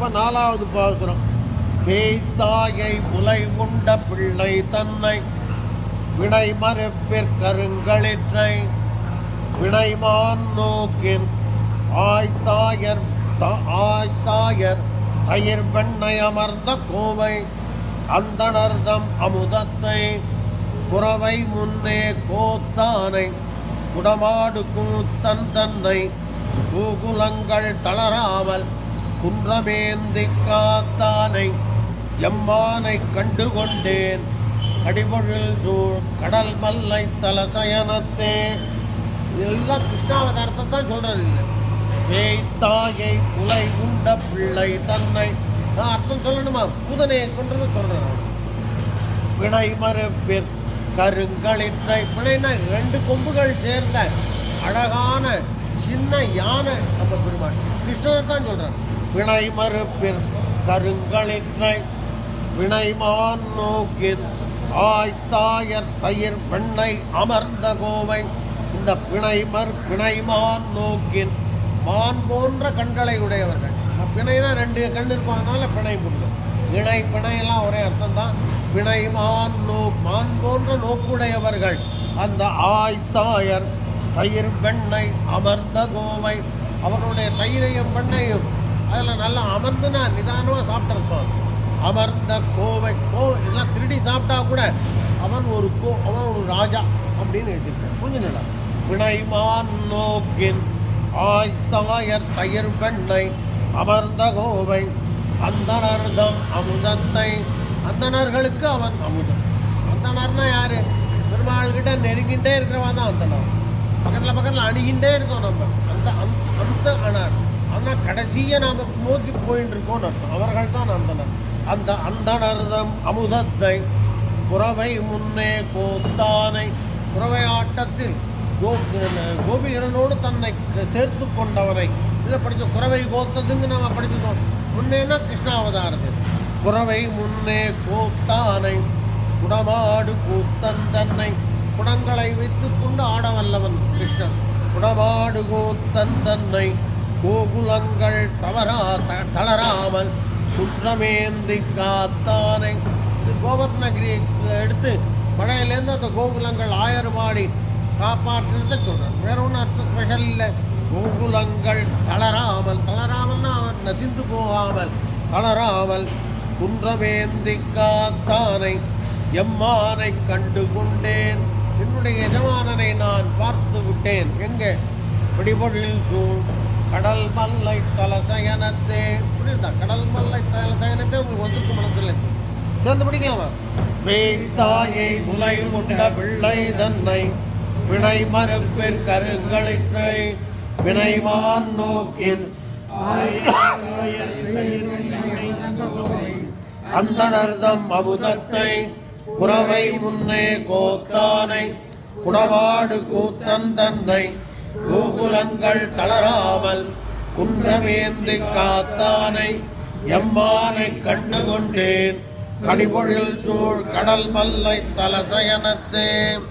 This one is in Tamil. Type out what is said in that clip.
இப்போ நாலாவது பாசுரம். பேய்த்தாயை முலை உண்ட பிள்ளை தன்னை வினை மறுப்பிற்கருங்களிற்றை வினைமான் நோக்கின் ஆய்த்தாயர் த- ஆய்த்தாயர் தயிர் வெண்ணை அமர்ந்த கோவை அந்தனர்தம் அமுதத்தை குறவை முன்னே கோத்தானை குடமாடு கூத்தன் தன்னை கூகுலங்கள் தளராமல் குன்றமேந்தி காத்தானை எம்மானை கண்டு கொண்டேன் கடிபொழில் சூழ் கடல் மல்லை தல சயனத்தே. இதெல்லாம் கிருஷ்ணாவதாரத்தை தான் சொல்கிறது இல்லை தாயை புலை உண்ட பிள்ளை தன்னை. நான் அர்த்தம் சொல்லணுமா? புதனையை கொன்றது சொல்கிறேன் பிணை மறுப்பிற் கருங்களிற்றை பிணைனா ரெண்டு கொம்புகள் சேர்ந்த அழகான சின்ன யானை. நம்ம பெருமாள் கிருஷ்ணனை தான் சொல்றான் பிணை மறுப்பின் கருங்களிற்றை வினைமான் நோக்கின் ஆய்த்தாயர் தயிர் வெண்ணை அமர்ந்த கோவை. இந்த பிணைமர் பிணைமான் நோக்கின் மான் போன்ற கண்களை உடையவர்கள். இந்த பிணைனா ரெண்டு கண் இருப்பாங்கனால பிணை புண்ணு இணை பிணையெல்லாம் ஒரே அர்த்தம் தான். பிணை மான் நோ மான் போன்ற நோக்குடையவர்கள். அந்த ஆய்த்தாயர் தயிர் வெண்ணை அமர்ந்த கோவை. அவருடைய தயிரையும் பெண்ணையும் அதில் நல்லா அமர்ந்துனா நிதானமாக சாப்பிட்ற சுவாமி. அமர்ந்த கோவை கோ இதெல்லாம் திருடி சாப்பிட்டா கூட அவன் ஒரு கோ அவன் ஒரு ராஜா அப்படின்னு எழுதியிருக்கான். புரிஞ்சுங்களா பிணைமான் நோக்கின் ஆய்த்தாயர் தயிர் பெண்ணை அமர்ந்த கோவை அந்தனர்தம் அமுதத்தை. அந்தணர்களுக்கு அவன் அமுதம். அந்தனர்னா யாரு? பெருமாள் கிட்ட நெருங்கிட்டே இருக்கிறவா தான் அந்தனர் பக்கத்தில் பக்கத்தில் அணுகின்றே இருக்கோம் நம்ம அந்த அந்த அந்த அணர் ஆனால் கடைசியை நாம் நோக்கி போயின்னு இருக்கோம் அர்த்தம். அவர்கள் தான் அந்தனர் அந்த அந்தனர்தம் அமுதத்தை புறவை முன்னே கோத்தானை புறவை ஆட்டத்தில் கோ கோபிகளோடு தன்னை சேர்த்து கொண்டவரை இதை படித்த குறவை கோத்ததுங்க நாம் படிச்சிருக்கோம் முன்னேன்னா கிருஷ்ணாவதாரத்தில் குறவை முன்னே கோத்தானை குடமாடு கூத்தன் தன்னை குடங்களை வைத்துக்கொண்டு கொண்டு ஆட வல்லவன் கிருஷ்ணன். குடமாடு கூத்தன் தன்னை கோகுலங்கள் தவறா த- தளராமல் குற்றமேந்தி காத்தானே இது கோவர்ணகிரி எடுத்து மழையிலேருந்து அந்த கோகுலங்கள் ஆயர்பாடி காப்பாற்றுறத சொல்கிறேன் வேற ஒன்றும் அர்த்தம் ஸ்பெஷல் இல்லை. கோகுலங்கள் தளராமல் தளராமல்னா அவன் நசிந்து போகாமல் தளராமல் குன்றமேந்தி காத்தானை எம்மானை கண்டு கொண்டேன் என்னுடைய எஜமானனை நான் பார்த்து விட்டேன் எங்கே? பிடிபொழில் சூழ் கடல் மல்லை தலசயனத்தே. புரியுதா? கடல் மல்லை தலசயனத்தே உங்களுக்கு வந்துருக்கு மனசில். சேர்ந்து பிடிக்கலாமா வேந்தாயை உலை உண்ட பிள்ளை தன்னை வினை மறுப்பில் கருங்களிற்றை வினைவான் நோக்கின் அந்தனர்தம் அமுதத்தை குறவை முன்னே கோத்தானை குடவாடு கூத்தன் தன்னை கோகுலங்கள் தளராமல் குன்றமேந்து காத்தானை எம்மானை கண்டு கொண்டேன் கடிபொழில் சூழ் கடல் மல்லை தலசயனத்தேன்.